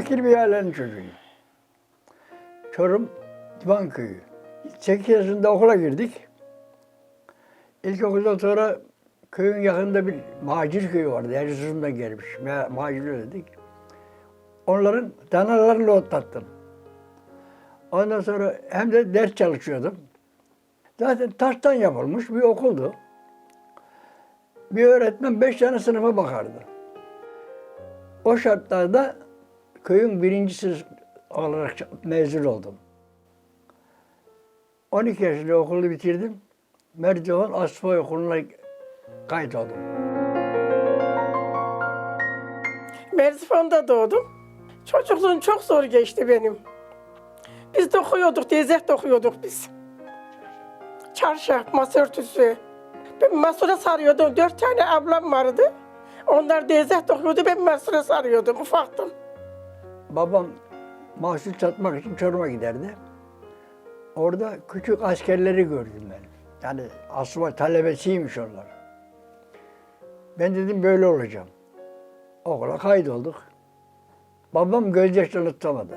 fakir bir ailenin çocuğuyum. Çorum Divan Köyü. 8 yaşında okula girdik. İlkokuldan sonra köyün yakında bir macir köyü vardı. Erzurum'dan gelmiş. Ma- Macir dedik. Onların danalarını otlattım. Ondan sonra hem de ders çalışıyordum. Zaten taştan yapılmış bir okuldu. Bir öğretmen beş tane sınıfa bakardı. O şartlarda köyün birincisi olarak mezun oldum. 12 yaşında okulu bitirdim. Merdivan Asfay Okulu'na kayıt oldum. Merzifon'da doğdum. Çocukluğum çok zor geçti benim. Biz dokuyorduk, teyzek dokuyorduk biz. Çarşaf, masa örtüsü. Ben masura sarıyordum. Dört tane ablam vardı. Onlar teyzek dokuyordu, ben masura sarıyordum. Ufaktım. Babam mahsul satmak için Çorum'a giderdi. Orada küçük askerleri gördüm ben. Yani asubay talebesiymiş onlar. Ben dedim böyle olacağım. Okula kaydolduk. Babam gözyaşlarını tutamadı.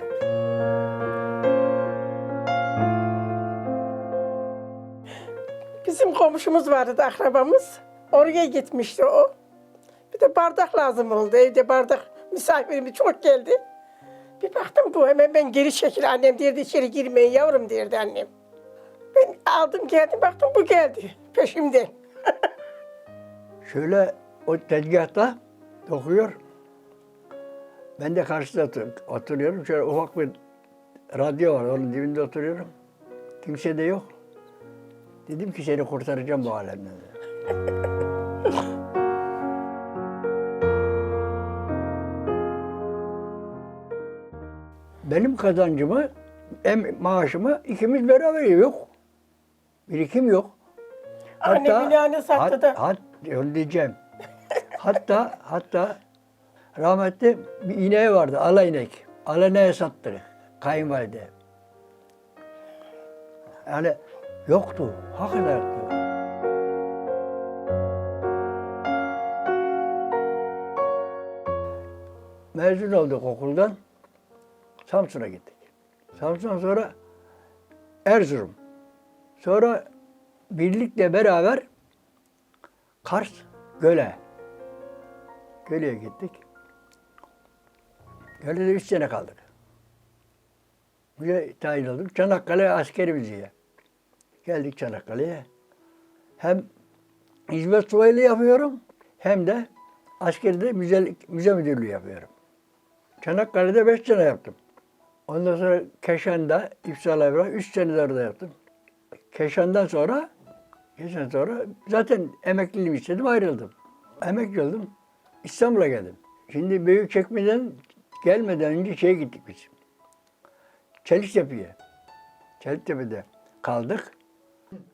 Bizim komşumuz vardı, akrabamız. Oraya gitmişti o. Bir de bardak lazım oldu. Evde bardak misafirimiz çok geldi. Bir baktım bu hemen ben geri çekil annem derdi içeri girmeyin yavrum derdi annem. Ben aldım geldim baktım bu geldi peşimden. Şöyle o tezgahta dokuyor. Ben de karşıda otur- oturuyorum. Şöyle ufak bir radyo var. Onun dibinde oturuyorum. Kimse de yok. Dedim ki seni kurtaracağım bu alemden. Benim kazancımı, em, maaşımı ikimiz beraber yok. Birikim yok. Anne binanı sattı da. Hat, hat, diyeceğim. hatta hatta rahmetli bir ineği vardı, ala inek. Ala ineği sattı kayınvalide. Yani yoktu, hakikaten yoktu. Mezun olduk okuldan. Samsun'a gittik. Samsun'dan sonra Erzurum. Sonra birlikle beraber Kars, Göle. Göle'ye gittik. Göle'de üç sene kaldık. Buraya tayin olduk. Çanakkale askeri müziğe. Geldik Çanakkale'ye. Hem hizmet subaylığı yapıyorum hem de askerde müze, müze müdürlüğü yapıyorum. Çanakkale'de beş sene yaptım. Ondan sonra Keşan'da, İpsala'ya bırak, üç sene orada yaptım. Keşan'dan sonra, Keşan sonra zaten emekliliğimi istedim, ayrıldım. Emekli oldum, İstanbul'a geldim. Şimdi Büyükçekmece'den gelmeden önce şeye gittik biz. Çeliktepe'ye. Çeliktepe'de kaldık.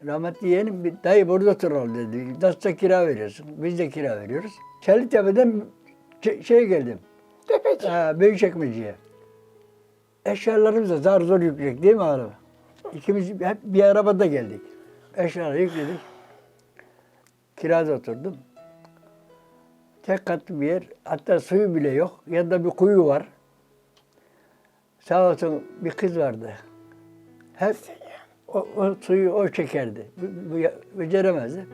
Rahmetli yeğenim bir dayı burada oturalım dedi. Nasılsa kira veriyorsun. Biz de kira veriyoruz. Çeliktepe'den şey şeye geldim. Tepeci. Ha, Büyükçekmece'ye. Eşyalarımız da zar zor yükleyecek değil mi araba? İkimiz hep bir arabada geldik. Eşyaları yükledik. Kirada oturdum. Tek katlı bir yer. Hatta suyu bile yok. Yanında bir kuyu var. Sağ olsun bir kız vardı. Hep o, o suyu o çekerdi. Beceremezdi.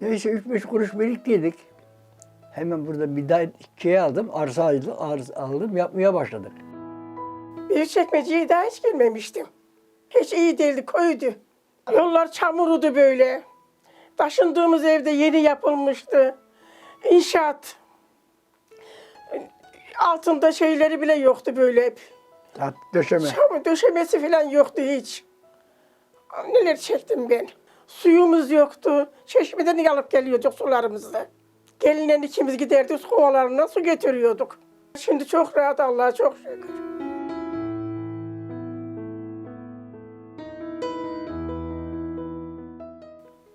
Neyse üç beş kuruş biriktirdik. Hemen burada bir daha şey aldım, arsa aldım, arsa aldım, yapmaya başladık. Bir çekmeceyi daha hiç girmemiştim. Hiç iyi değildi, koydu. Yollar çamurudu böyle. Taşındığımız evde yeni yapılmıştı. İnşaat. Altında şeyleri bile yoktu böyle hep. Döşeme. Çamur döşemesi falan yoktu hiç. Neler çektim ben. Suyumuz yoktu. Çeşmeden alıp geliyorduk sularımızı. Gelinen ikimiz giderdik kovalarına su getiriyorduk. Şimdi çok rahat Allah'a çok şükür.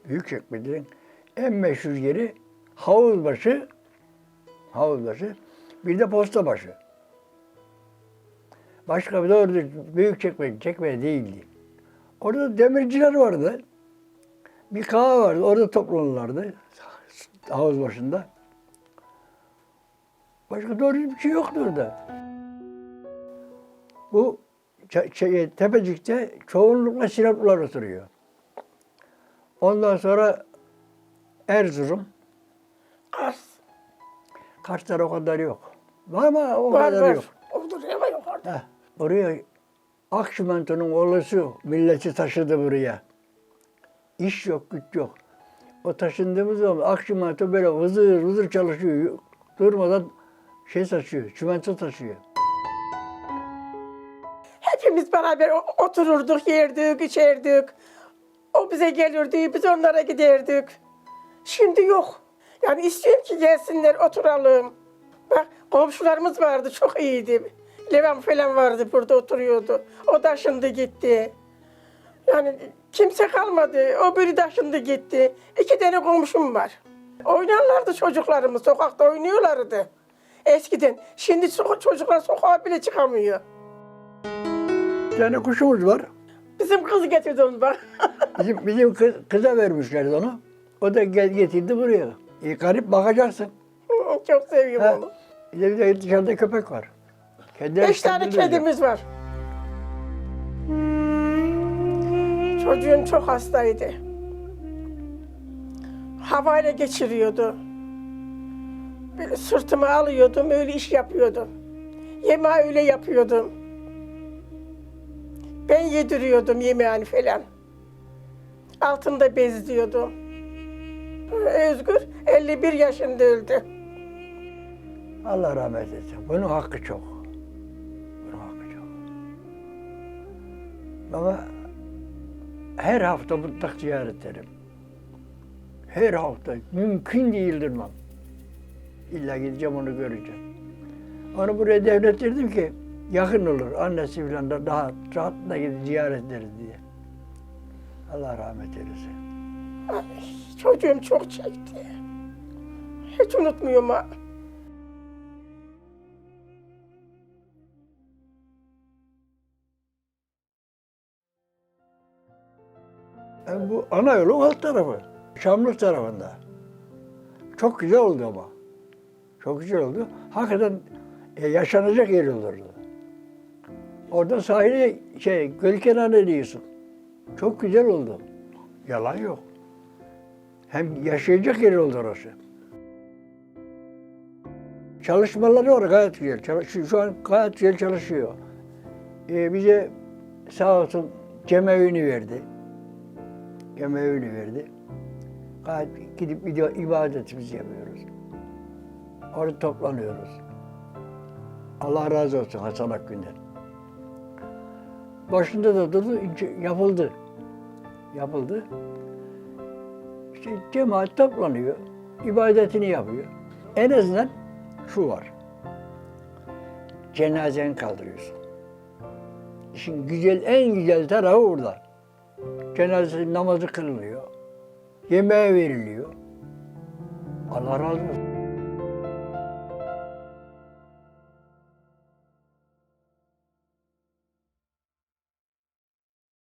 Büyükçekmece'nin en meşhur yeri Havuzbaşı, Havuzbaşı, bir de Postabaşı. Başka bir doğru Büyükçekmece, çekmece değildi. Orada demirciler vardı. Bir kahve vardı, orada toplanırlardı. Havuz başında. Başka doğru bir şey yoktu orada. Bu şey, Tepecik'te çoğunlukla Sinoplular oturuyor. Ondan sonra Erzurum, Kars. Kars'ta o kadar yok. Var ama o Var kadar var. yok. Olur ama yok orada. Oraya Akşimento'nun oğlusu milleti taşıdı buraya. İş yok, güç yok. O taşındığımız zaman Akşimento böyle vızır vızır çalışıyor. Durmadan şey taşıyor, çimento taşıyor. Hepimiz beraber otururduk, yerdik, içerdik. O bize gelirdi, biz onlara giderdik. Şimdi yok. Yani istiyorum ki gelsinler, oturalım. Bak komşularımız vardı, çok iyiydi. Levan falan vardı, burada oturuyordu. O taşındı gitti. Yani kimse kalmadı. O biri taşındı gitti. İki tane komşum var. Oynarlardı çocuklarımız, sokakta oynuyorlardı. Eskiden. Şimdi so- çocuklar sokağa bile çıkamıyor. Bir tane kuşumuz var. Bizim kız getirdi onu bak. Bizim, bizim kız, kıza vermişler onu. O da gel, getirdi buraya. E, garip bakacaksın. Çok seviyorum Ha. onu. Bir de, bir de dışarıda köpek var. Kediler Beş tane kendini kedimiz var. Çocuğum çok hastaydı. Havayla geçiriyordu. Böyle sırtıma alıyordum, öyle iş yapıyordum. Yemeği öyle yapıyordum. Ben yediriyordum yemeğini falan. Altında bezliyordum. Özgür 51 yaşında öldü. Allah rahmet etsin. Bunun hakkı çok. Bunun hakkı çok. Ama her hafta mutlak ziyaret ederim. Her hafta. Mümkün değil durmam. İlla gideceğim onu göreceğim. Onu buraya devlettirdim ki yakın olur. Annesi falan da daha rahatla gidip ziyaret ederiz diye. Allah rahmet eylesin. Ay, çocuğum çok çekti. Hiç unutmuyorum ha. Yani bu ana yolun alt tarafı. Şamlık tarafında. Çok güzel oldu ama. Çok güzel oldu. Hakikaten e, yaşanacak yer olurdu. Orada sahile şey göl kenarına diyorsun. Çok güzel oldu. Yalan yok. Hem yaşayacak yer oldu orası. Çalışmaları var gayet güzel. Çalış- şu an gayet güzel çalışıyor. E, bize sağ olsun cemevini verdi yemeğini verdi. Gayet gidip ide- ibadetimizi yapıyoruz. Orada toplanıyoruz. Allah razı olsun Hasan Akgün'den. Başında da durdu, yapıldı. Yapıldı. İşte cemaat toplanıyor, ibadetini yapıyor. En azından şu var. Cenazeni kaldırıyorsun. İşin güzel, en güzel tarafı burada cenaze namazı kılınıyor. Yemeğe veriliyor. Allah razı olsun.